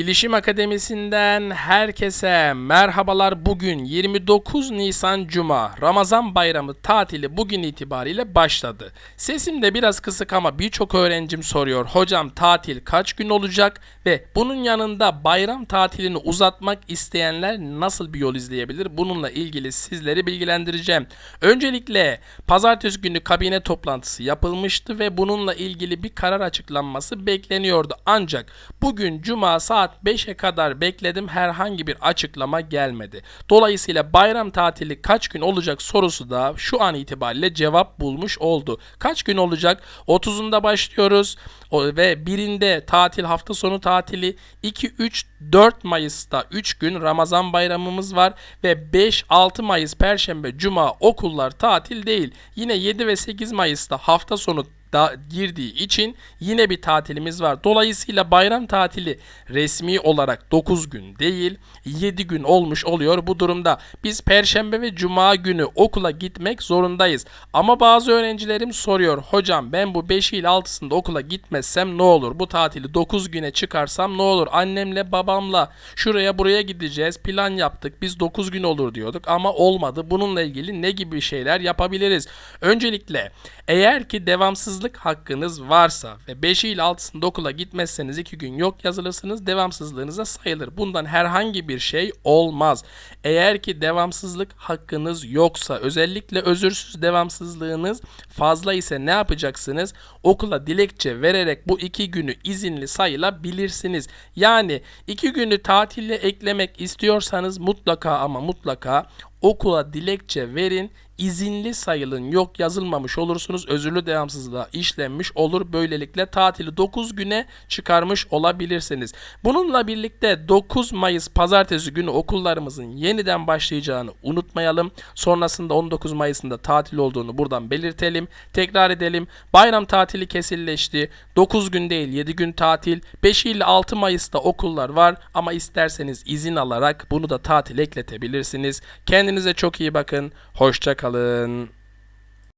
Bilişim Akademisi'nden herkese merhabalar. Bugün 29 Nisan Cuma. Ramazan bayramı tatili bugün itibariyle başladı. Sesim de biraz kısık ama birçok öğrencim soruyor. Hocam tatil kaç gün olacak ve bunun yanında bayram tatilini uzatmak isteyenler nasıl bir yol izleyebilir? Bununla ilgili sizleri bilgilendireceğim. Öncelikle pazartesi günü kabine toplantısı yapılmıştı ve bununla ilgili bir karar açıklanması bekleniyordu. Ancak bugün Cuma saat 5'e kadar bekledim herhangi bir açıklama gelmedi. Dolayısıyla bayram tatili kaç gün olacak sorusu da şu an itibariyle cevap bulmuş oldu. Kaç gün olacak? 30'unda başlıyoruz ve birinde tatil hafta sonu tatili 2 3 4 Mayıs'ta 3 gün Ramazan bayramımız var ve 5 6 Mayıs perşembe cuma okullar tatil değil. Yine 7 ve 8 Mayıs'ta hafta sonu da girdiği için yine bir tatilimiz var. Dolayısıyla bayram tatili resmi olarak 9 gün değil 7 gün olmuş oluyor bu durumda. Biz perşembe ve cuma günü okula gitmek zorundayız. Ama bazı öğrencilerim soruyor. Hocam ben bu 5 ile 6'sında okula gitmezsem ne olur? Bu tatili 9 güne çıkarsam ne olur? Annemle babamla şuraya buraya gideceğiz. Plan yaptık. Biz 9 gün olur diyorduk ama olmadı. Bununla ilgili ne gibi şeyler yapabiliriz? Öncelikle eğer ki devamsızlık hakkınız varsa ve 5 ile 6'sında okula gitmezseniz 2 gün yok yazılırsınız devamsızlığınıza sayılır. Bundan herhangi bir şey olmaz. Eğer ki devamsızlık hakkınız yoksa özellikle özürsüz devamsızlığınız fazla ise ne yapacaksınız? Okula dilekçe vererek bu 2 günü izinli sayılabilirsiniz. Yani 2 günü tatille eklemek istiyorsanız mutlaka ama mutlaka okula dilekçe verin izinli sayılın yok yazılmamış olursunuz özürlü devamsızlığa işlenmiş olur böylelikle tatili 9 güne çıkarmış olabilirsiniz. Bununla birlikte 9 Mayıs pazartesi günü okullarımızın yeniden başlayacağını unutmayalım. Sonrasında 19 Mayıs'ında tatil olduğunu buradan belirtelim. Tekrar edelim. Bayram tatili kesilleşti. 9 gün değil 7 gün tatil. 5 ile 6 Mayıs'ta okullar var ama isterseniz izin alarak bunu da tatil ekletebilirsiniz. Kendinize çok iyi bakın. Hoşça kalın. hadde